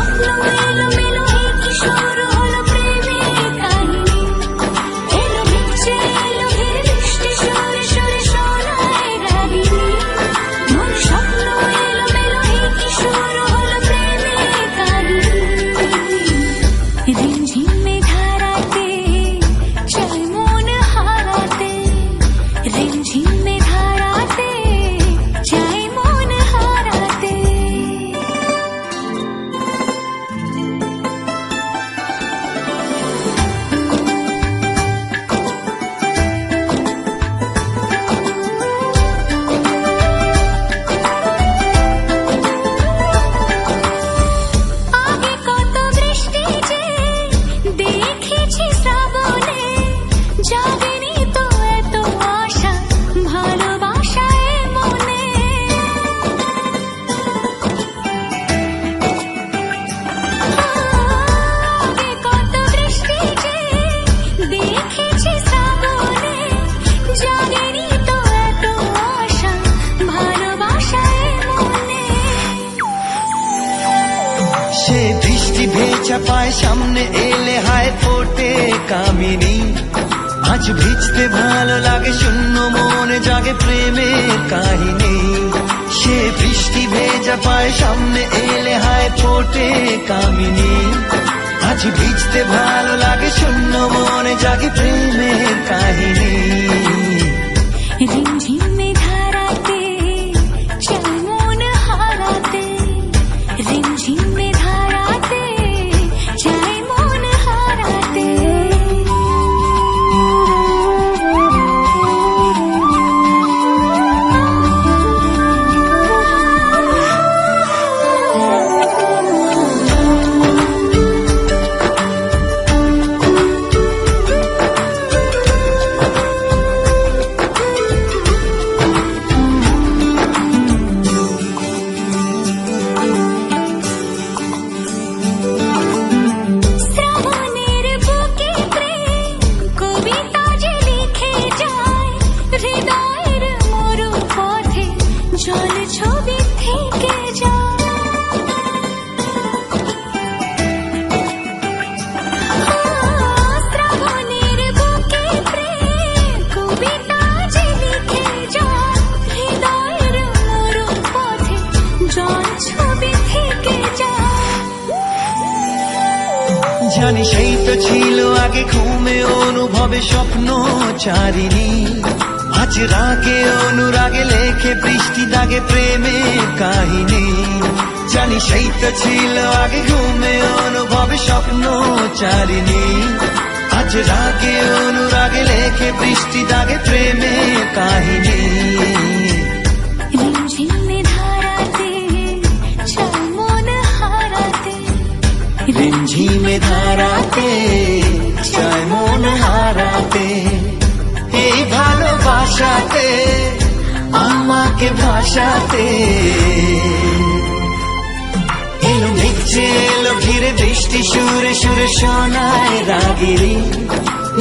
স্বপ্ন এলো সে বৃষ্টি ভেজা পায়, সামনে এলে হায় ফোটে কামিনী। আজ ভিজতে ভালো লাগে, শূন্য মনে জাগে প্রেমের কাহিনী। সে বৃষ্টি ভেজা পায়, সামনে এলে হায় ফোটে কামিনী। আজ ভিজতে ভালো লাগে, শূন্য মনে জাগে প্রেমের কাহিনী। জানি সেই তো ছিল আগে ঘুমে অনুভবে স্বপ্ন চারিনি আজ রাগে অনুরাগে লেখে বৃষ্টি দাগে প্রেমের কাহিনী। জানি সেই তো ছিল আগে ঘুমে অনুভবে স্বপ্ন চারিনি আজ রাগে অনুরাগে লেখে বৃষ্টি দাগে প্রেমের কাহিনী। হারাতে এই ভালোবাসাতে, আমাকে ভাসাতে। এলো এলো ঘিরে বৃষ্টি, সুরে সুরে শোনায় রাগিরি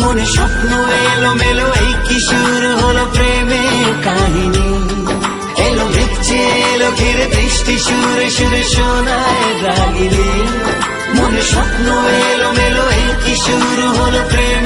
মনে স্বপ্ন এলো মেলো, এই কিশোর হলো প্রেমের কাহিনী। এলো দেখছে এলো ঘিরে বৃষ্টি, সুরে সুরে শোনায় রাগিরি মনে স্বপ্ন এলো মেলো, এই কিশোর হলো কাহিনী